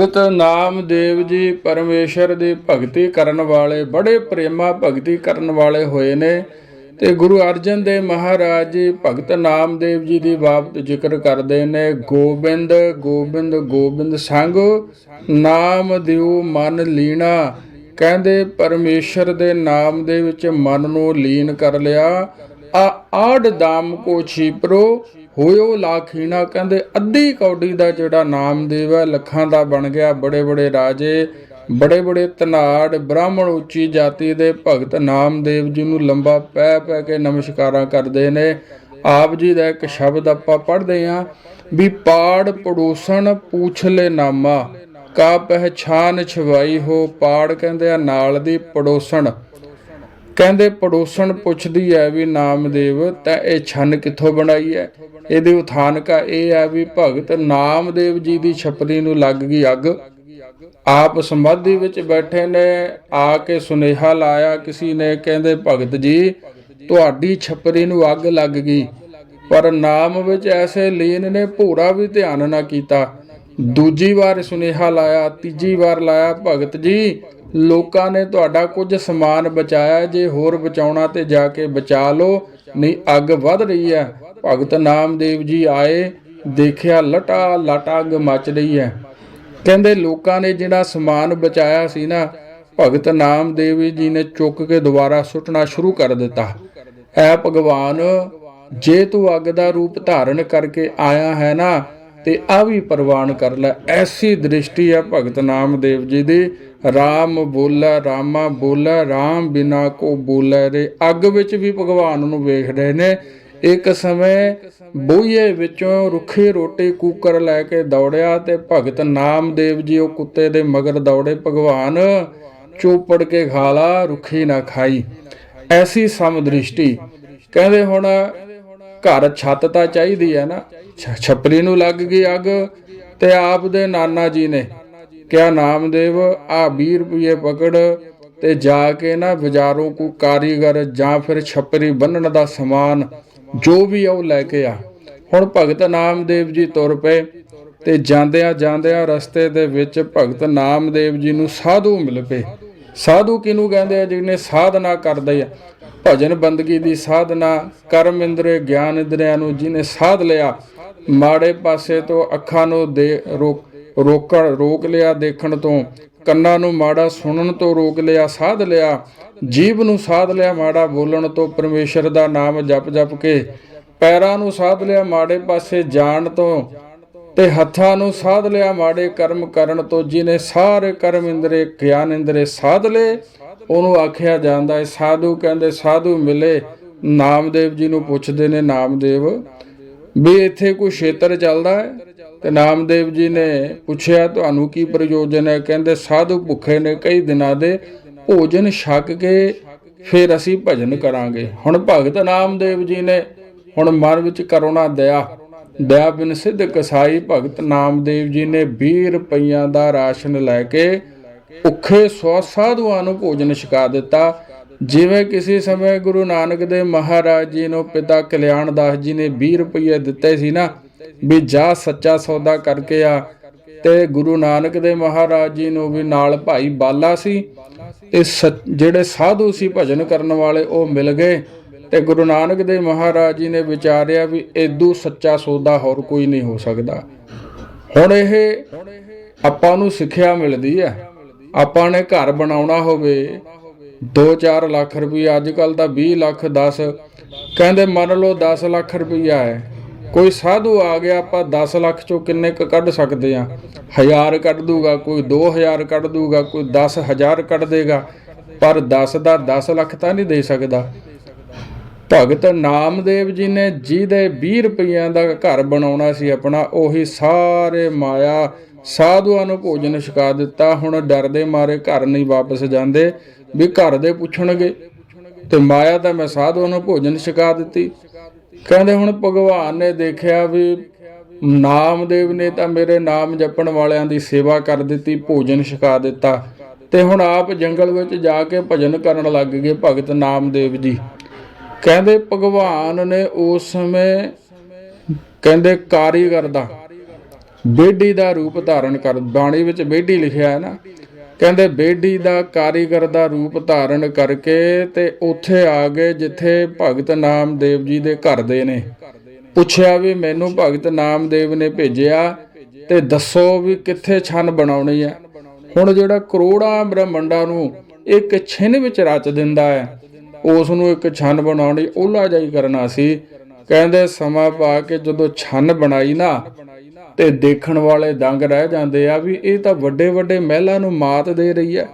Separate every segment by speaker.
Speaker 1: ਭਗਤ ਨਾਮਦੇਵ ਜੀ ਪਰਮੇਸ਼ਰ ਦੀ ਭਗਤੀ ਕਰਨ ਵਾਲੇ, ਬੜੇ ਪ੍ਰੇਮਾ ਭਗਤੀ ਕਰਨ ਵਾਲੇ ਹੋਏ ਨੇ ਤੇ ਗੁਰੂ ਅਰਜਨ ਦੇਵ ਮਹਾਰਾਜ ਜੀ ਭਗਤ ਨਾਮਦੇਵ ਜੀ ਦੀ ਬਾਬਤ ਜ਼ਿਕਰ ਕਰਦੇ ਨੇ, ਗੋਬਿੰਦ ਗੋਬਿੰਦ ਗੋਬਿੰਦ ਸੰਗ, ਨਾਮ ਦਿਓ ਮਨ ਲੀਣਾ, ਕਹਿੰਦੇ ਪਰਮੇਸ਼ਰ ਦੇ ਨਾਮ ਦੇ ਵਿੱਚ ਮਨ ਨੂੰ ਲੀਨ ਕਰ ਲਿਆ, ਆ ਆੜ ਦਾਮ ਕੋ ਛੀਪਰੋ ਹੋਇਓ ਲਾਖੀਣਾ। ਕਹਿੰਦੇ, ਅੱਧੀ ਕੌਡੀ ਦਾ ਜਿਹੜਾ ਨਾਮਦੇਵ ਹੈ ਲੱਖਾਂ ਦਾ ਬਣ ਗਿਆ। ਬੜੇ ਬੜੇ ਰਾਜੇ, ਬੜੇ ਬੜੇ ਤਨਾੜ ਬ੍ਰਾਹਮਣ ਉੱਚੀ ਜਾਤੀ ਦੇ ਭਗਤ ਨਾਮਦੇਵ ਜੀ ਨੂੰ ਲੰਬਾ ਪੈ ਪੈ ਕੇ ਨਮਸਕਾਰਾਂ ਕਰਦੇ ਨੇ। ਆਪ ਜੀ ਦਾ ਇੱਕ ਸ਼ਬਦ ਆਪਾਂ ਪੜ੍ਹਦੇ ਆਂ ਵੀ ਪਾੜ ਪੜੋਸਣ ਪੁੱਛ ਲੈ ਨਾਮਾ। ਕਾ ਪਹਿਛਾਨ ਛਵਾਈ ਹੋ ਪਾੜ, ਕਹਿੰਦੇ ਆ, ਨਾਲ ਦੀ ਪੜੋਸਣ। ਕਹਿੰਦੇ ਪੜੋਸਣ ਪੁੱਛਦੀ ਹੈ ਵੀ ਨਾਮਦੇਵ, ਤਾਂ ਇਹ ਛੰਨ ਕਿੱਥੋਂ ਬਣਾਈ ਹੈ ਇਹਦੀ ਉਥਾਨਕਾ ਇਹ ਹੈ ਵੀ ਭਗਤ ਨਾਮਦੇਵ ਜੀ ਦੀ ਛਪਰੀ ਨੂੰ ਲੱਗ ਗਈ ਅੱਗ। ਆਪ ਸਮਾਧੀ ਵਿੱਚ ਬੈਠੇ ਨੇ, ਆ ਕੇ ਸੁਨੇਹਾ ਲਾਇਆ ਕਿਸੇ ਨੇ, ਕਹਿੰਦੇ ਭਗਤ ਜੀ, ਤੁਹਾਡੀ ਛਪਰੀ ਨੂੰ ਅੱਗ ਲੱਗ ਗਈ। ਪਰ ਨਾਮ ਵਿੱਚ ਐਸੇ ਲੀਨ ਨੇ ਭੂਰਾ ਵੀ ਧਿਆਨ ਨਾ ਕੀਤਾ। ਦੂਜੀ ਵਾਰ ਸੁਨੇਹਾ ਲਾਇਆ, ਤੀਜੀ ਵਾਰ ਲਾਇਆ, ਭਗਤ ਜੀ, ਲੋਕਾਂ ਨੇ ਤੁਹਾਡਾ ਕੁਝ ਸਮਾਨ ਬਚਾਇਆ, ਜੇ ਹੋਰ ਬਚਾਉਣਾ ਤੇ ਜਾ ਕੇ ਬਚਾ ਲਓ। ਨਹੀਂ, ਅੱਗ ਵੱਧ ਰਹੀ ਹੈ। ਭਗਤ ਨਾਮਦੇਵ ਜੀ ਆਏ, ਦੇਖਿਆ ਲਟਾ ਲਟਾ ਅੱਗ ਮੱਚ ਰਹੀ ਹੈ। ਕਹਿੰਦੇ ਲੋਕਾਂ ਨੇ ਜਿਹੜਾ ਸਮਾਨ ਬਚਾਇਆ ਸੀ ਨਾ, ਭਗਤ ਨਾਮਦੇਵ ਜੀ ਨੇ ਚੁੱਕ ਕੇ ਦੁਬਾਰਾ ਸੁੱਟਣਾ ਸ਼ੁਰੂ ਕਰ ਦਿੱਤਾ। ਐ ਭਗਵਾਨ, ਜੇ ਤੂੰ ਅੱਗ ਦਾ ਰੂਪ ਧਾਰਨ ਕਰਕੇ ਆਇਆ ਹੈ ਨਾ ਤੇ ਆ ਵੀ ਪ੍ਰਵਾਨ ਕਰ ਲੈ। ਐਸੀ ਦ੍ਰਿਸ਼ਟੀ ਆ ਭਗਤ ਨਾਮਦੇਵ ਜੀ ਦੀ। RAM ਬੋਲਾ, ਰਾਮਾ ਬੋਲਾ RAM ਬਿਨਾ ਕੋ ਬੋਲੇ ਰੇ। ਅੱਗ ਵਿੱਚ ਵੀ ਭਗਵਾਨ ਨੂੰ ਵੇਖ ਰਹੇ ਨੇ। ਇੱਕ ਸਮੇਂ ਬੋਈਏ ਵਿੱਚੋਂ ਰੁੱਖੀ ਰੋਟੀ ਕੂਕਰ ਲੈ ਕੇ ਦੌੜਿਆ ਤੇ ਭਗਤ ਨਾਮਦੇਵ ਜੀ ਉਹ ਕੁੱਤੇ ਦੇ ਮਗਰ ਦੌੜੇ। ਭਗਵਾਨ ਚੋਪੜ ਕੇ ਖਾ ਲਾ ਰੁੱਖੀ ਨਾ ਖਾਈ। ਐਸੀ ਸਮਦ੍ਰਿਸ਼ਟੀ। ਕਹਿੰਦੇ ਹੁਣ ਘਰ ਛੱਤ ਤਾਂ ਚਾਹੀਦੀ ਹੈ ਨਾ। ਛ- ਛਪਰੀ ਨੂੰ ਲੱਗ ਗਈ ਅੱਗ ਤੇ ਆਪ ਦੇ ਨਾਨਾ ਜੀ ਨੇ ਕਿਹਾ, ਨਾਮਦੇਵ ਆ 20 ਰੁਪਏ ਪਕੜ ਤੇ ਜਾ ਕੇ ਨਾ ਬਾਜ਼ਾਰੋਂ ਕੋ ਕਾਰੀਗਰ ਜਾਂ ਫਿਰ ਛਪਰੀ ਬੰਨਣ ਦਾ ਸਮਾਨ ਜੋ ਵੀ ਆ ਉਹ ਲੈ ਕੇ ਆ। ਹੁਣ ਭਗਤ ਨਾਮਦੇਵ ਜੀ ਤੁਰ ਪਏ ਤੇ ਜਾਂਦਿਆਂ ਜਾਂਦਿਆਂ ਰਸਤੇ ਦੇ ਵਿੱਚ ਭਗਤ ਨਾਮਦੇਵ ਜੀ ਨੂੰ ਸਾਧੂ ਮਿਲ ਪਏ। ਸਾਧੂ ਕਿਹਨੂੰ ਕਹਿੰਦੇ ਆ, ਜਿਹਨੇ ਸਾਧਨਾ ਕਰਦੇ ਆ? ਭਜਨ ਬੰਦਗੀ ਦੀ ਸਾਧਨਾ, ਕਰਮ ਇੰਦਰੇ, ਗਿਆਨ ਇੰਦਰਿਆਂ ਨੂੰ ਜਿਹਨੇ ਸਾਧ ਲਿਆ, ਮਾੜੇ ਪਾਸੇ ਤੋਂ ਅੱਖਾਂ ਨੂੰ ਦੇ ਰੋਕ ਰੋਕਣ, ਰੋਕ ਲਿਆ ਦੇਖਣ ਤੋਂ, ਕੰਨਾਂ ਨੂੰ ਮਾੜਾ ਸੁਣਨ ਤੋਂ ਰੋਕ ਲਿਆ, ਸਾਧ ਲਿਆ, ਜੀਭ ਨੂੰ ਸਾਧ ਲਿਆ, ਮਾੜਾ ਬੋਲਣ ਤੋਂ ਪਰਮੇਸ਼ਰ ਦਾ ਨਾਮ ਜਪ ਜਪ ਕੇ, ਪੈਰਾਂ ਨੂੰ ਸਾਧ ਲਿਆ, ਮਾੜੇ ਪਾਸੇ ਜਾਣ ਤੋਂ ਤੇ ਹੱਥਾਂ ਨੂੰ ਸਾਧ ਲਿਆ ਮਾੜੇ ਕਰਮ ਕਰਨ ਤੋਂ ਜਿਹਨੇ ਸਾਰੇ ਕਰਮ ਇੰਦਰੇ, ਗਿਆਨ ਇੰਦਰੇ ਸਾਧ ਲਏ, ਉਹਨੂੰ ਆਖਿਆ ਜਾਂਦਾ ਹੈ, ਸਾਧੂ ਕਹਿੰਦੇ, ਸਾਧੂ ਮਿਲੇ। ਨਾਮਦੇਵ ਜੀ ਨੂੰ ਪੁੱਛਦੇ ਨੇ, ਨਾਮਦੇਵ, ਵੀ ਇੱਥੇ ਕੋਈ ਖੇਤਰ ਚੱਲਦਾ ਹੈ? ਤੇ ਨਾਮਦੇਵ ਜੀ ਨੇ ਪੁੱਛਿਆ, ਤੁਹਾਨੂੰ ਕੀ ਪ੍ਰਯੋਜਨ ਹੈ? ਕਹਿੰਦੇ, ਸਾਧੂ ਭੁੱਖੇ ਨੇ, ਕਈ ਦਿਨਾਂ ਦੇ ਭੋਜਨ ਛਕ ਕੇ ਫਿਰ ਅਸੀਂ ਭਜਨ ਕਰਾਂਗੇ। ਹੁਣ ਭਗਤ ਨਾਮਦੇਵ ਜੀ ਨੇ ਹੁਣ ਮਨ ਵਿੱਚ ਕਰੁਣਾ ਦਇਆ ਦਇਆ ਬਿਨ ਸਿੱਧ ਕਸਾਈ ਭਗਤ ਨਾਮਦੇਵ ਜੀ ਨੇ 20 ਰੁਪਈਆਂ ਦਾ ਰਾਸ਼ਨ ਲੈ ਕੇ ਭੁੱਖੇ ਸੌ ਸਾਧੂਆਂ ਨੂੰ ਭੋਜਨ ਛਕਾ ਦਿੱਤਾ। ਜਿਵੇਂ ਕਿਸੇ ਸਮੇਂ ਗੁਰੂ ਨਾਨਕ ਦੇਵ ਮਹਾਰਾਜ ਜੀ ਨੂੰ ਪਿਤਾ ਕਲਿਆਣ ਦਾਸ ਜੀ ਨੇ 20 ਰੁਪਏ ਦਿੱਤੇ ਸੀ ਨਾ, ਵੀ ਜਾ ਸੱਚਾ ਸੌਦਾ ਕਰਕੇ ਆ। ਤੇ ਗੁਰੂ ਨਾਨਕ ਦੇਵ ਮਹਾਰਾਜ ਜੀ ਨੂੰ ਵੀ ਨਾਲ ਭਾਈ ਬਾਲਾ ਸੀ। ਤੇ ਸੱਚ- ਜਿਹੜੇ ਸਾਧੂ ਸੀ ਭਜਨ ਕਰਨ ਵਾਲੇ ਉਹ ਮਿਲ ਗਏ। ਤੇ ਗੁਰੂ ਨਾਨਕ ਦੇਵ ਮਹਾਰਾਜ ਜੀ ਨੇ ਵਿਚਾਰਿਆ ਵੀ ਏਦੂ ਸੱਚਾ ਸੌਦਾ ਹੋਰ ਕੋਈ ਨਹੀਂ ਹੋ ਸਕਦਾ। ਹੁਣ ਇਹ ਆਪਾਂ ਨੂੰ ਸਿੱਖਿਆ ਮਿਲਦੀ ਹੈ। ਆਪਾਂ ਨੇ ਘਰ ਬਣਾਉਣਾ ਹੋਵੇ 2-4 ਲੱਖ ਰੁਪਏ ਅੱਜ ਕੱਲ ਤਾਂ 20 ਲੱਖ 10 ਕਹਿੰਦੇ ਮੰਨ ਲਓ 10 ਲੱਖ ਰੁਪਈਆ ਹੈ। ਕੋਈ ਸਾਧੂ ਆ ਗਿਆ, ਆਪਾਂ 10 ਲੱਖ ਚੋਂ ਕਿੰਨੇ ਕ ਕੱਢ ਸਕਦੇ ਆ ਹਜ਼ਾਰ ਕੱਢ ਦੂਗਾ, ਕੋਈ 2000 ਕੱਢ ਦੂਗਾ, ਕੋਈ 10000 ਕੱਢ ਦੇਗਾ। ਪਰ 10 ਦਾ 10 ਲੱਖ ਤਾਂ ਨਹੀਂ ਦੇ ਸਕਦਾ। ਭਗਤ ਨਾਮਦੇਵ ਜੀ ਨੇ ਜਿਹਦੇ 20 ਰੁਪਈਆਂ ਦਾ ਘਰ ਬਣਾਉਣਾ ਸੀ ਆਪਣਾ, ਉਹੀ ਸਾਰੇ ਮਾਇਆ ਸਾਧੂਆਂ ਨੂੰ ਭੋਜਨ ਛਕਾ ਦਿੱਤਾ। ਹੁਣ ਡਰਦੇ ਮਾਰੇ ਘਰ ਨਹੀਂ ਵਾਪਸ ਜਾਂਦੇ, ਵੀ ਘਰ ਦੇ ਪੁੱਛਣਗੇ। ਤੇ ਮਾਇਆ ਤਾਂ ਮੈਂ ਸਾਧੂਆਂ ਨੂੰ ਭੋਜਨ ਛਕਾ ਦਿੱਤੀ। ਕਹਿੰਦੇ ਹੁਣ ਭਗਵਾਨ ਨੇ ਦੇਖਿਆ ਵੀ ਨਾਮਦੇਵ ਨੇ ਤਾਂ ਮੇਰੇ ਨਾਮ ਜਪਣ ਵਾਲਿਆਂ ਦੀ ਸੇਵਾ ਕਰ ਦਿੱਤੀ, ਭੋਜਨ ਛਕਾ ਦਿੱਤਾ। ਤੇ ਹੁਣ ਆਪ ਜੰਗਲ ਵਿੱਚ ਜਾ ਕੇ ਭਜਨ ਕਰਨ ਲੱਗ ਗਏ ਭਗਤ ਨਾਮਦੇਵ ਜੀ। ਕਹਿੰਦੇ ਭਗਵਾਨ ਨੇ ਉਸ ਸਮੇਂ ਕਹਿੰਦੇ ਕਾਰੀਗਰ ਦਾ ਬੇਡੀ ਦਾ ਰੂਪ ਧਾਰਨ ਕਰ, ਬਾਣੀ ਵਿੱਚ ਬੇਡੀ ਲਿਖਿਆ ਹੈ ਨਾ। ਕਹਿੰਦੇ ਬੇਡੀ ਦਾ ਕਾਰੀਗਰ ਦਾ ਰੂਪ ਧਾਰਨ ਕਰਕੇ ਤੇ ਉੱਥੇ ਆ ਗਏ ਜਿੱਥੇ ਭਗਤ ਨਾਮਦੇਵ ਜੀ ਦੇ ਘਰ ਦੇ ਨੇ। ਪੁੱਛਿਆ ਵੀ ਮੈਨੂੰ ਭਗਤ ਨਾਮਦੇਵ ਨੇ ਭੇਜਿਆ ਤੇ ਦੱਸੋ ਵੀ ਕਿੱਥੇ ਛਨ ਬਣਾਉਣੀ ਹੈ। ਹੁਣ ਜਿਹੜਾ ਕਰੋੜਾਂ ਬ੍ਰਹਮੰਡਾਂ ਨੂੰ ਇੱਕ ਛਿਨ ਵਿੱਚ ਰਚ ਦਿੰਦਾ ਹੈ ਉਸ ਨੂੰ ਇੱਕ ਛੰਨ ਬਣਾਉਣੀ ਉਹਲਾ ਜਾਈ ਕਰਨਾ ਸੀ। ਕਹਿੰਦੇ ਸਮਾਂ ਪਾ ਕੇ ਜਦੋਂ ਛੰਨ ਬਣਾਈ ਨਾ, ਤੇ ਦੇਖਣ ਵਾਲੇ ਦੰਗ ਰਹਿ ਜਾਂਦੇ ਆ ਵੀ ਇਹ ਤਾਂ ਵੱਡੇ ਵੱਡੇ ਮਹਿਲਾਂ ਨੂੰ ਮਾਤ ਦੇ ਰਹੀ ਹੈ।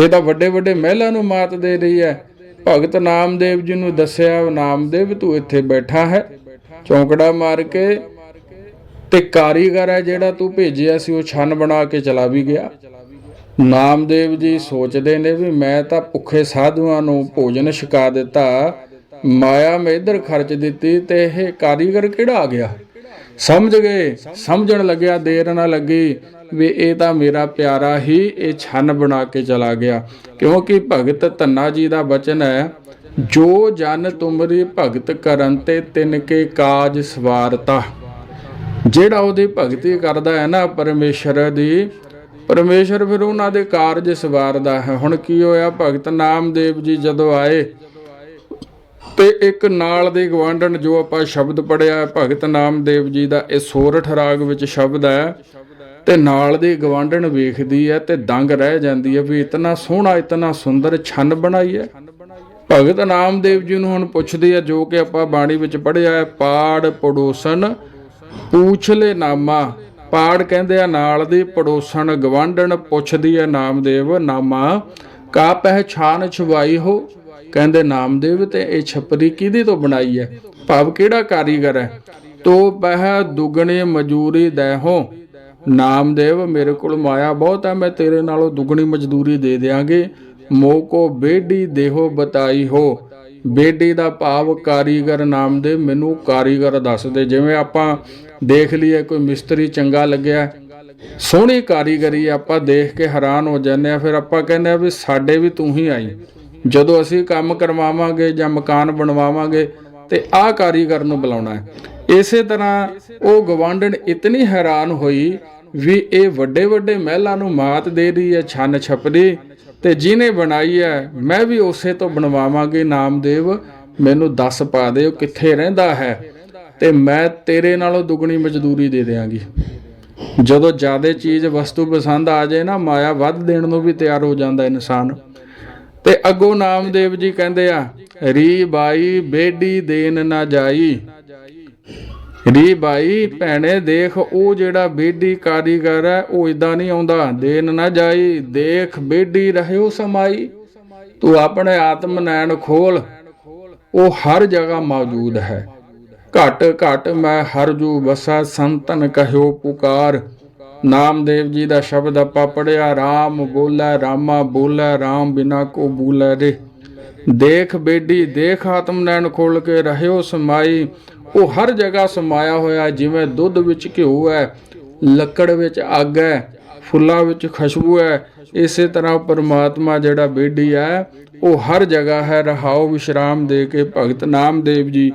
Speaker 1: ਇਹ ਤਾਂ ਵੱਡੇ ਵੱਡੇ ਮਹਿਲਾਂ ਨੂੰ ਮਾਤ ਦੇ ਰਹੀ ਹੈ। ਭਗਤ ਨਾਮਦੇਵ ਜੀ ਨੂੰ ਦੱਸਿਆ, ਨਾਮਦੇਵ, ਤੂੰ ਇੱਥੇ ਬੈਠਾ ਹੈ। ਚੌਂਕੜਾ ਮਾਰ ਕੇ ਤੇ ਕਾਰੀਗਰ ਹੈ ਜਿਹੜਾ ਤੂੰ ਭੇਜਿਆ ਸੀ, ਉਹ ਛੰਨ ਬਣਾ ਕੇ ਚਲਾ ਵੀ ਗਿਆ। ਨਾਮਦੇਵ ਜੀ ਸੋਚਦੇ ਨੇ ਵੀ ਮੈਂ ਤਾਂ ਭੁੱਖੇ ਸਾਧੂਆਂ ਨੂੰ ਭੋਜਨ ਛਕਾ ਦਿੱਤਾ। ਮਾਇਆ ਮੈਂ ਇੱਧਰ ਖਰਚ ਦਿੱਤੀ ਤੇ ਇਹ ਕਾਰੀਗਰ ਕਿਹੜਾ ਆ ਗਿਆ? ਸਮਝ ਗਏ? ਸਮਝਣ ਲੱਗਿਆ, ਦੇਰ ਨਾ ਲੱਗੀ ਵੀ ਇਹ ਤਾਂ ਮੇਰਾ ਪਿਆਰਾ ਹੀ ਇਹ ਛੰਨ ਬਣਾ ਕੇ ਚਲਾ ਗਿਆ। ਕਿਉਂਕਿ ਭਗਤ ਧੰਨਾ ਜੀ ਦਾ ਬਚਨ ਹੈ, ਜੋ ਜਨ ਤੁਮਰੀ ਭਗਤ ਕਰਨ ਤੇ ਤਿਨ ਕੇ ਕਾਜ ਸਵਾਰਤਾ। ਜਿਹੜਾ ਉਹਦੀ ਭਗਤੀ ਕਰਦਾ ਹੈ ਨਾ ਪਰਮੇਸ਼ਰ ਦੀ ਪਰਮੇਸ਼ਰ ਫਿਰ ਉਹਨਾਂ ਦੇ ਕਾਰਜ ਸਵਾਰਦਾ ਹੈ। ਹੁਣ ਕੀ ਹੋਇਆ? ਭਗਤ ਨਾਮਦੇਵ ਜੀ ਜਦੋਂ ਆਏ ਤੇ ਇੱਕ ਨਾਲ ਦੇ ਗਵਾਂਡਣ ਜੋ ਆਪਾਂ ਸ਼ਬਦ ਪੜਿਆ ਭਗਤ ਨਾਮਦੇਵ ਜੀ ਦਾ, ਇਹ ਸੋਰਠ ਰਾਗ ਵਿੱਚ ਸ਼ਬਦ ਹੈ ਤੇ ਨਾਲ ਦੀ ਗਵਾਂਡਣ ਵੇਖਦੀ ਹੈ ਤੇ ਦੰਗ ਰਹਿ ਜਾਂਦੀ ਹੈ ਵੀ ਇਤਨਾ ਸੋਹਣਾ, ਇਤਨਾ ਸੁੰਦਰ ਛੰਨ ਬਣਾਈ ਹੈ। ਭਗਤ ਨਾਮਦੇਵ ਜੀ ਨੂੰ ਹੁਣ ਪੁੱਛਦੀ ਹੈ ਜੋ ਕਿ ਆਪਾਂ ਬਾਣੀ ਵਿੱਚ ਪੜਿਆ ਹੈ, ਪਾੜ ਪੜੋਸਨ ਪੂਛਲੇ ਨਾਮਾ। ਪਾੜ ਕਹਿੰਦੇ ਆ, ਨਾਲ ਦੀ ਪੜੋਸਣ ਗਵਾਂਡਣ ਪੁੱਛਦੀ ਹੈ ਨਾਮਦੇਵ, ਨਾਮਾ ਕਾ ਪਹਿਛਾਨ ਛੁਵਾਈ ਹੋ? ਕਹਿੰਦੇ ਨਾਮਦੇਵ ਤੇ ਇਹ ਛਪਰੀ ਕਿਹਦੀ ਤੋਂ ਬਣਾਈ ਹੈ? ਭਾਵ ਕਿਹੜਾ ਕਾਰੀਗਰ ਹੈ? ਤੋ ਪਹਿ ਦੁਗਣੀ ਮਜ਼ਦੂਰੀ ਦੇ ਨਾਮਦੇਵ, ਮੇਰੇ ਕੋਲ ਮਾਇਆ ਬਹੁਤ ਹੈ, ਮੈਂ ਤੇਰੇ ਨਾਲੋਂ ਦੁਗਣੀ ਮਜ਼ਦੂਰੀ ਦੇ ਦਿਆਂਗੇ। ਮੋਕੋ ਬੇਡੀ ਦੇਹੋ ਬਤਾਈ ਹੋ। ਬੇਡੀ ਦਾ ਭਾਵ ਕਾਰੀਗਰ ਨਾਮ ਦੇ, ਮੈਨੂੰ ਕਾਰੀਗਰ ਦੱਸਦੇ ਜਿਵੇਂ ਆਪਾਂ ਦੇਖ ਲਈਏ, ਕੋਈ ਮਿਸਤਰੀ ਚੰਗਾ ਲੱਗਿਆ, ਸੋਹਣੀ ਕਾਰੀਗਰੀ ਆਪਾਂ ਦੇਖ ਕੇ ਹੈਰਾਨ ਹੋ ਜਾਂਦੇ ਆ। ਫਿਰ ਆਪਾਂ ਕਹਿੰਦੇ ਆ ਵੀ ਸਾਡੇ ਵੀ ਤੂੰ ਹੀ ਆਈ। ਜਦੋਂ ਅਸੀਂ ਕੰਮ ਕਰਵਾਵਾਂਗੇ ਜਾਂ ਮਕਾਨ ਬਣਵਾਵਾਂਗੇ ਤੇ ਆਹ ਕਾਰੀਗਰ ਨੂੰ ਬੁਲਾਉਣਾ ਹੈ। ਇਸੇ ਤਰ੍ਹਾਂ ਉਹ ਗਵਾਂਡਣ ਇਤਨੀ ਹੈਰਾਨ ਹੋਈ ਵੀ ਇਹ ਵੱਡੇ ਵੱਡੇ ਮਹਿਲਾਂ ਨੂੰ ਮਾਤ ਦੇ ਰਹੀ ਹੈ, ਛੰਨ ਛਪਦੀ। ਤੇ ਜਿਹਨੇ ਬਣਾਈ ਹੈ, ਮੈਂ ਵੀ ਉਸੇ ਤੋਂ ਬਣਵਾਵਾਂਗੀ, ਨਾਮਦੇਵ, ਮੈਨੂੰ ਦੱਸ ਪਾ ਦੇ, ਉਹ ਕਿੱਥੇ ਰਹਿੰਦਾ ਹੈ? ਤੇ ਮੈਂ ਤੇਰੇ ਨਾਲੋਂ ਦੁੱਗਣੀ ਮਜ਼ਦੂਰੀ ਦੇ ਦੇਵਾਂਗੀ ਜਦੋਂ ਜ਼ਿਆਦਾ ਚੀਜ਼ ਵਸਤੂ ਪਸੰਦ ਆ ਜਾਏ ਨਾ, ਮਾਇਆ ਵੱਧ ਦੇਣ ਨੂੰ ਵੀ ਤਿਆਰ ਹੋ ਜਾਂਦਾ ਇਨਸਾਨ। ਤੇ ਅੱਗੋਂ ਨਾਮਦੇਵ ਜੀ ਕਹਿੰਦੇ ਆ, ਰੀ ਬਾਈ ਬੇਡੀ ਦੇਨ ਨਾ ਜਾਈ। ਰੀ ਬਾਈ, ਭੈਣੇ ਦੇਖ, ਉਹ ਜਿਹੜਾ ਬੇਡੀ ਕਾਰੀਗਰ ਹੈ, ਉਹ ਇਦਾਂ ਨਹੀਂ ਆਉਂਦਾ। ਦੇਨ ਨਾ ਜਾਈ, ਦੇਖ ਬੇਡੀ ਰਹਿਓ ਸਮਾਈ। ਤੂੰ ਆਪਣੇ ਆਤਮ ਨੈਣ ਖੋਲ। ਉਹ ਹਰ ਜਗ੍ਹਾ ਮੌਜੂਦ ਹੈ। ਘਟ ਘਟ ਮੈਂ ਹਰ ਜੂ ਵਸਾ, ਸੰਤਨ ਕਹਿਓ ਪੁਕਾਰ। ਨਾਮਦੇਵ ਜੀ ਦਾ ਸ਼ਬਦ ਆਪਾਂ ਪੜਿਆ RAM ਬੋਲੇ, ਰਾਮਾ ਬੋਲੇ RAM ਬਿਨਾ ਕੋ ਬੋਲੇ ਰੇ। ਦੇਖ ਬੇਡੀ, ਦੇਖ ਆਤਮ ਨੈਣ ਖੋਲ ਕੇ ਰਹਿਓ ਸਮਾਈ। ਉਹ ਹਰ ਜਗ੍ਹਾ ਸਮਾਇਆ ਹੋਇਆ, ਜਿਵੇਂ ਦੁੱਧ ਵਿੱਚ ਘਿਓ ਹੈ, ਲੱਕੜ ਵਿੱਚ ਅੱਗ ਹੈ, ਫੁੱਲਾਂ ਵਿੱਚ ਖੁਸ਼ਬੂ ਹੈ। ਇਸੇ ਤਰ੍ਹਾਂ ਪਰਮਾਤਮਾ ਜਿਹੜਾ ਬੇਡੀ ਹੈ, ਉਹ ਹਰ ਜਗ੍ਹਾ ਹੈ। ਰਹਾਓ ਵਿਸ਼ਰਾਮ ਦੇ ਕੇ ਭਗਤ ਨਾਮਦੇਵ ਜੀ।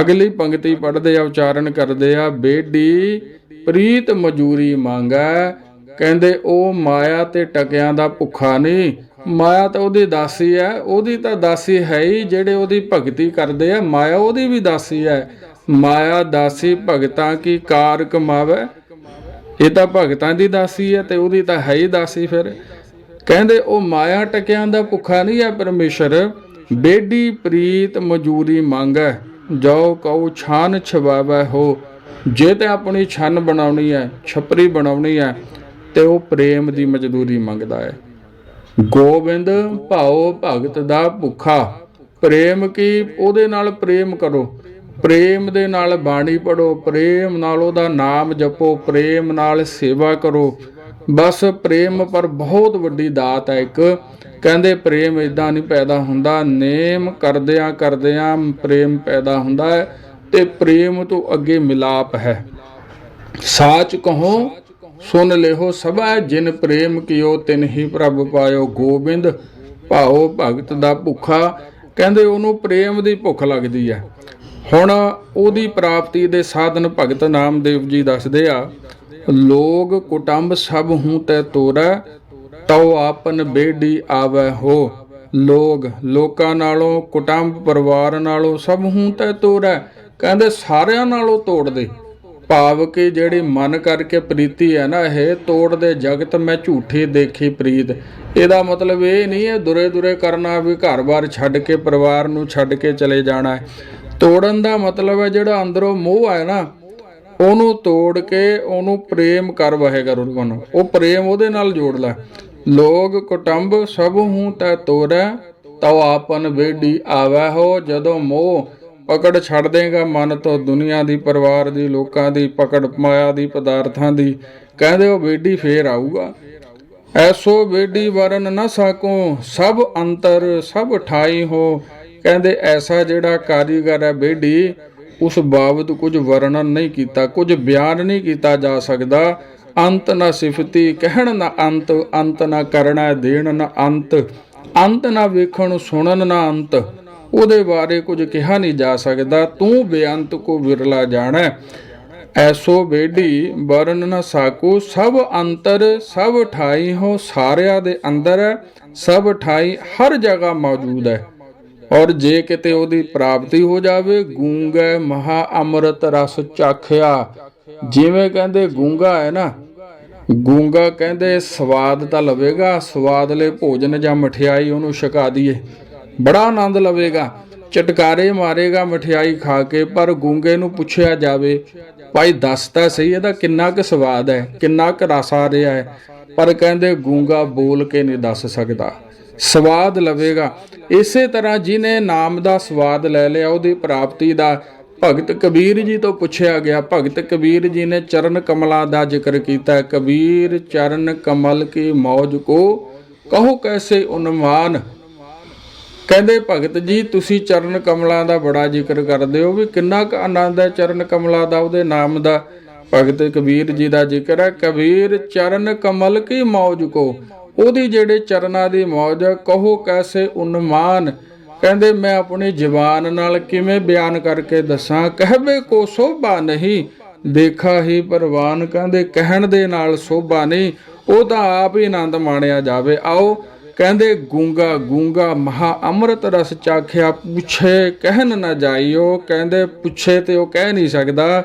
Speaker 1: ਅਗਲੀ ਪੰਕਤੀ ਪੜ੍ਹਦੇ ਆ, ਉਚਾਰਨ ਕਰਦੇ ਆ, ਬੇਡੀ, ਪ੍ਰੀਤ ਮਜੂਰੀ ਮੰਗੈ ਕਹਿੰਦੇ, ਉਹ ਮਾਇਆ ਤੇ ਟਕਿਆਂ ਦਾ ਭੁੱਖਾ ਨਹੀਂ ਮਾਇਆ ਤਾਂ ਉਹਦੀ ਦਾਸੀ ਹੈ, ਉਹਦੀ ਤਾਂ ਦਾਸੀ ਹੈ ਹੀ ਜਿਹੜੇ ਉਹਦੀ ਭਗਤੀ ਕਰਦੇ ਆ, ਮਾਇਆ ਉਹਦੀ ਵੀ ਦਾਸੀ ਹੈ। ਮਾਇਆ ਦਾਸੀ ਭਗਤਾਂ ਕੀ ਕਾਰ ਕਮਾਵੇ? ਇਹ ਤਾਂ ਭਗਤਾਂ ਦੀ ਦਾਸੀ ਹੈ ਤੇ ਉਹਦੀ ਤਾਂ ਹੈ ਹੀ ਦਾਸੀ ਫਿਰ। ਕਹਿੰਦੇ ਉਹ ਮਾਇਆ ਟਕਿਆਂ ਦਾ ਭੁੱਖਾ ਨਹੀਂ ਹੈ ਪਰਮੇਸ਼ਰ ਬੇਡੀ ਪ੍ਰੀਤ ਮਜੂਰੀ ਮੰਗੈ ਜੋ ਕਉ ਛਾਨ ਛਵਾਵੈ ਹੋ। ਜੇ ਤੇ ਆਪਣੀ ਛਨ ਬਣਾਉਣੀ ਹੈ, ਛਪਰੀ ਬਣਾਉਣੀ ਹੈ ਤੇ ਉਹ ਪ੍ਰੇਮ ਦੀ ਮਜ਼ਦੂਰੀ ਮੰਗਦਾ ਹੈ। ਗੋਬਿੰਦ ਭਾਉ ਭਗਤ ਦਾ ਭੁੱਖਾ। ਪ੍ਰੇਮ ਕੀ? ਉਹਦੇ ਨਾਲ ਪ੍ਰੇਮ ਕਰੋ। ਪ੍ਰੇਮ ਦੇ ਨਾਲ ਬਾਣੀ ਪੜੋ ਪ੍ਰੇਮ ਨਾਲ ਉਹਦਾ ਨਾਮ ਜਪੋ। ਪ੍ਰੇਮ ਨਾਲ ਸੇਵਾ ਕਰੋ। ਬਸ ਪ੍ਰੇਮ ਪਰ ਬਹੁਤ ਵੱਡੀ ਦਾਤ ਹੈ ਇੱਕ। ਕਹਿੰਦੇ ਪ੍ਰੇਮ ਇਦਾਂ ਨਹੀਂ ਪੈਦਾ ਹੁੰਦਾ। ਨੇਮ ਕਰਦਿਆਂ ਕਰਦਿਆਂ ਪ੍ਰੇਮ ਪੈਦਾ ਹੁੰਦਾ ਹੈ ਤੇ ਪ੍ਰੇਮ ਤੋਂ ਅੱਗੇ ਮਿਲਾਪ ਹੈ। ਸਾਚ ਕਹੋ ਸੁਨ ਲਿਓ ਸਭਾ, ਜਿਨ ਪ੍ਰੇਮ ਕਿਓ ਤਿਨ ਹੀ ਪ੍ਰਭ ਪਾਇਓ ਗੋਬਿੰਦ। ਭਾਉ ਭਗਤ ਦਾ ਭੁੱਖਾ, ਕਹਿੰਦੇ ਉਹਨੂੰ ਪ੍ਰੇਮ ਦੀ ਭੁੱਖ ਲੱਗਦੀ ਹੈ ਹੁਣ ਉਹਦੀ ਪ੍ਰਾਪਤੀ ਦੇ ਸਾਧਨ ਭਗਤ ਨਾਮਦੇਵ ਜੀ ਦੱਸਦੇ ਆ, ਲੋਗ ਕੁਟੰਬ ਸਭ ਹੂੰ ਤੈ ਤੋਰੈ, ਤਉ ਆਪਨ ਬੇਡੀ ਆਵੈ ਹੋ। ਲੋਗ, ਲੋਕਾਂ ਨਾਲੋਂ, ਕੁਟੰਬ ਪਰਿਵਾਰ ਨਾਲੋਂ ਸਭ ਹੂੰ ਤੈ ਤੋਰੈ। ਕਹਿੰਦੇ ਸਾਰਿਆਂ ਨਾਲੋਂ ਤੋੜ ਦੇ। ਭਾਵ ਕਿ ਜਿਹੜੀ ਮਨ ਕਰਕੇ ਪ੍ਰੀਤੀ ਹੈ ਨਾ, ਇਹ ਤੋੜ ਦੇ ਜਗਤ ਮੈਂ ਝੂਠੀ ਦੇਖੀ ਪ੍ਰੀਤ। ਇਹਦਾ ਮਤਲਬ ਇਹ ਨਹੀਂ ਹੈ ਦੁਰੇ ਦੁਰੇ ਕਰਨਾ ਵੀ ਘਰ-ਬਾਰ ਛੱਡ ਕੇ, ਪਰਿਵਾਰ ਨੂੰ ਛੱਡ ਕੇ ਚਲੇ ਜਾਣਾ ਹੈ। ਤੋੜਨ ਦਾ ਮਤਲਬ ਹੈ ਜਿਹੜਾ ਅੰਦਰੋਂ ਮੋਹ ਹੈ ਨਾ, ਉਹਨੂੰ ਤੋੜ ਕੇ ਉਹਨੂੰ ਪ੍ਰੇਮ ਕਰ ਵਹੇਗਾ ਨੂੰ ਉਹ ਪ੍ਰੇਮ ਉਹਦੇ ਨਾਲ ਜੋੜ ਲੈ। ਲੋਗ ਕੁਟੰਬ ਸਭ ਹੂੰ ਤੈ ਤੋਰੈ ਤਉ ਆਪਨ ਵੇਡੀ ਆਵੈ ਹੋ ਜਦੋਂ ਮੋਹ। ਪਕੜ ਛੱਡ ਦੇਗਾ ਮਨ ਤੋਂ ਦੁਨੀਆ ਦੀ ਪਰਿਵਾਰ ਦੀ, ਲੋਕਾਂ ਦੀ ਪਕੜ, ਮਾਇਆ ਦੀ, ਪਦਾਰਥਾਂ ਦੀ। ਕਹਿੰਦੇ ਉਹ ਵੇਡੀ ਫੇਰ ਆਊਗਾ। ਐਸੋ ਵੇਡੀ ਵਰਨ ਨਾ ਸਕੋ, ਸਭ ਅੰਤਰ, ਸਭ ਠਾਈ ਹੋ। ਕਹਿੰਦੇ ਐਸਾ ਜਿਹੜਾ ਕਾਰੀਗਰ ਹੈ ਵੇਡੀ ਉਸ ਬਾਬਤ ਕੁਝ ਵਰਣਨ ਨਹੀਂ ਕੀਤਾ, ਕੁਝ ਬਿਆਨ ਨਹੀਂ ਕੀਤਾ ਜਾ ਸਕਦਾ। ਅੰਤ ਨਾ ਸਿਫਤੀ, ਕਹਿਣ ਨਾ ਅੰਤ ਅੰਤ ਨਾ ਕਰਨਾ, ਦੇਣ ਨਾ ਅੰਤ। ਅੰਤ ਨਾ ਵੇਖਣ, ਸੁਣਨ ਨਾ ਅੰਤ। ਉਹਦੇ ਬਾਰੇ ਕੁਝ ਕਿਹਾ ਨਹੀਂ ਜਾ ਸਕਦਾ। ਤੂੰ ਬੇਅੰਤ ਕੋ ਵਿਰਲਾ ਜਾਣੈ। ਐਸੋ ਬੇਡੀ ਵਰਨ ਨ ਸਾਕੂ। ਸਭ ਅੰਤਰ, ਸਭ ਠਾਈ ਹੋ ਸਾਰਿਆਂ ਦੇ ਅੰਦਰ ਸਭ ਠਾਈ ਹਰ ਜਗ੍ਹਾ ਮੌਜੂਦ ਹੈ ਔਰ ਜੇ ਕਿਤੇ ਉਹਦੀ ਪ੍ਰਾਪਤੀ ਹੋ ਜਾਵੇ, ਗੂੰਗਾ ਮਹਾ ਅੰਮ੍ਰਿਤ ਰਸ ਚਾਖਿਆ। ਜਿਵੇਂ ਕਹਿੰਦੇ ਗੂੰਗਾ ਹੈ ਨਾ। ਗੂੰਗਾ ਕਹਿੰਦੇ ਸਵਾਦ ਤਾਂ ਲਵੇਗਾ ਸਵਾਦਲੇ ਭੋਜਨ ਜਾਂ ਮਠਿਆਈ ਉਹਨੂੰ ਛਕਾ ਦਈਏ। ਬੜਾ ਆਨੰਦ ਲਵੇਗਾ, ਚਟਕਾਰੇ ਮਾਰੇਗਾ ਮਠਿਆਈ ਖਾ ਕੇ, ਪਰ ਗੂੰਗੇ ਨੂੰ ਪੁੱਛਿਆ ਜਾਵੇ, ਭਾਈ ਦੱਸ ਤਾਂ ਸਹੀ, ਇਹਦਾ ਕਿੰਨਾ ਕੁ ਸਵਾਦ ਹੈ, ਕਿੰਨਾ ਕੁ ਰਸ ਆ ਰਿਹਾ ਹੈ? ਪਰ ਕਹਿੰਦੇ, ਗੂੰਗਾ ਬੋਲ ਕੇ ਨਹੀਂ ਦੱਸ ਸਕਦਾ। ਸਵਾਦ ਲਵੇਗਾ। ਇਸੇ ਤਰ੍ਹਾਂ ਜਿਨੇ ਨਾਮ ਦਾ ਸਵਾਦ ਲੈ ਲਿਆ, ਉਹਦੀ ਪ੍ਰਾਪਤੀ ਦਾ ਭਗਤ ਕਬੀਰ ਜੀ ਤੋਂ ਪੁੱਛਿਆ ਗਿਆ। ਭਗਤ ਕਬੀਰ ਜੀ ਨੇ ਚਰਨ ਕਮਲਾਂ ਦਾ ਜ਼ਿਕਰ ਕੀਤਾ। ਕਬੀਰ, ਚਰਨ ਕਮਲ ਕੀ ਮੌਜ ਕੋ? ਕਹੋ ਕੈਸੇ ਉਨਮਾਨ? ਕਹਿੰਦੇ, ਭਗਤ ਜੀ, ਤੁਸੀਂ ਚਰਨ ਕਮਲਾਂ ਦਾ ਬੜਾ ਜ਼ਿਕਰ ਕਰਦੇ ਹੋ ਵੀ ਕਿੰਨਾ ਕੁ ਆਨੰਦ ਹੈ ਚਰਨ ਕਮਲਾਂ ਦਾ, ਉਹਦੇ ਨਾਮ ਦਾ। ਭਗਤ ਕਬੀਰ ਜੀ ਦਾ ਜ਼ਿਕਰ ਹੈ, ਕਬੀਰ, ਚਰਨ ਕਮਲ ਕੀ ਮੌਜ ਕੋ? ਉਹਦੀ ਜਿਹੜੇ ਚਰਨਾਂ ਦੀ ਮੌਜ ਕਹੋ ਕੈਸੇ ਉਨਮਾਨ? ਕਹਿੰਦੇ, ਮੈਂ ਆਪਣੀ ਜ਼ੁਬਾਨ ਨਾਲ ਕਿਵੇਂ ਬਿਆਨ ਕਰਕੇ ਦੱਸਾਂ? ਕਹਵੇ ਕੋ ਸੋਭਾ ਨਹੀਂ, ਦੇਖਾ ਹੀ ਪਰਵਾਨ ਕਹਿੰਦੇ, ਕਹਿਣ ਦੇ ਨਾਲ ਸੋਭਾ ਨਹੀਂ ਉਹ ਤਾਂ ਆਪ ਹੀ ਆਨੰਦ ਮਾਣਿਆ ਜਾਵੇ। ਆਓ ਕਹਿੰਦੇ, ਗੂੰਗਾ ਗੂੰਗਾ, ਮਹਾ ਅੰਮ੍ਰਿਤ ਰਸ ਚਾਖਿਆ, ਪੁੱਛੇ ਕਹਿਨ ਨਾ ਜਾਈਓ। ਕਹਿੰਦੇ, ਪੁੱਛੇ ਤੇ ਉਹ ਕਹਿ ਨਹੀਂ ਸਕਦਾ।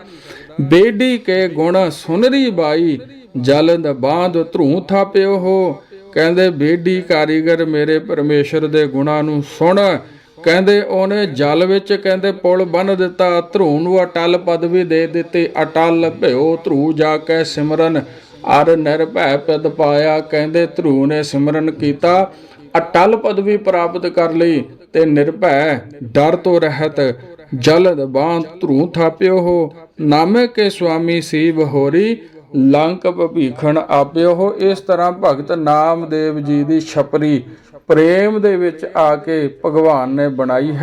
Speaker 1: ਬੇਡੀ ਕੇ ਗੁਣ ਸੁਨਰੀ ਬਾਈ ਜਲੰਦ ਬਾਂਧ ਧਰੂ ਥਾਪਿਓ ਹੋ। ਕਹਿੰਦੇ ਬੇਡੀ ਕਾਰੀਗਰ ਮੇਰੇ ਪਰਮੇਸ਼ਰ ਦੇ ਗੁਣਾਂ ਨੂੰ ਸੁਣ। ਕਹਿੰਦੇ, ਉਹਨੇ ਜਲ ਵਿੱਚ ਕਹਿੰਦੇ, ਪੁਲ ਬੰਨ ਦਿੱਤਾ, ਧਰੂ ਨੂੰ ਅਟਲ ਪਦਵੀ ਦੇ ਦਿੱਤੀ। ਅਟਲ ਭਇਓ ਧਰੂ ਜਾ ਕੇ ਸਿਮਰਨ। ਅਰ ਨਿਰਭੈ ਪਦ ਪਾਇਆ, ਕਹਿੰਦੇ ਧਰੂ ਨੇ ਸਿਮਰਨ ਕੀਤਾ। ਅਟਲ ਪਦਵੀ ਪ੍ਰਾਪਤ ਕਰ ਲਈ ਤੇ ਨਿਰਭੈ ਡਰ ਤੋਂ ਰਹਿਤ ਜਲਦ ਬਾਂਧ ਧਰੂ ਥਾਪਿਓ ਹੋ। ਨਾਮੇ ਕੇ ਸੁਆਮੀ ਸੀਵ ਹੋਰੀ, ਲੰਕ ਭੀਖਣ ਆਪਿਓ ਹੋ। ਇਸ ਤਰ੍ਹਾਂ ਭਗਤ ਨਾਮਦੇਵ ਜੀ ਦੀ ਛਪਰੀ ਪ੍ਰੇਮ ਦੇ ਵਿੱਚ ਆ ਕੇ ਭਗਵਾਨ ਨੇ ਬਣਾਈ ਹੈ।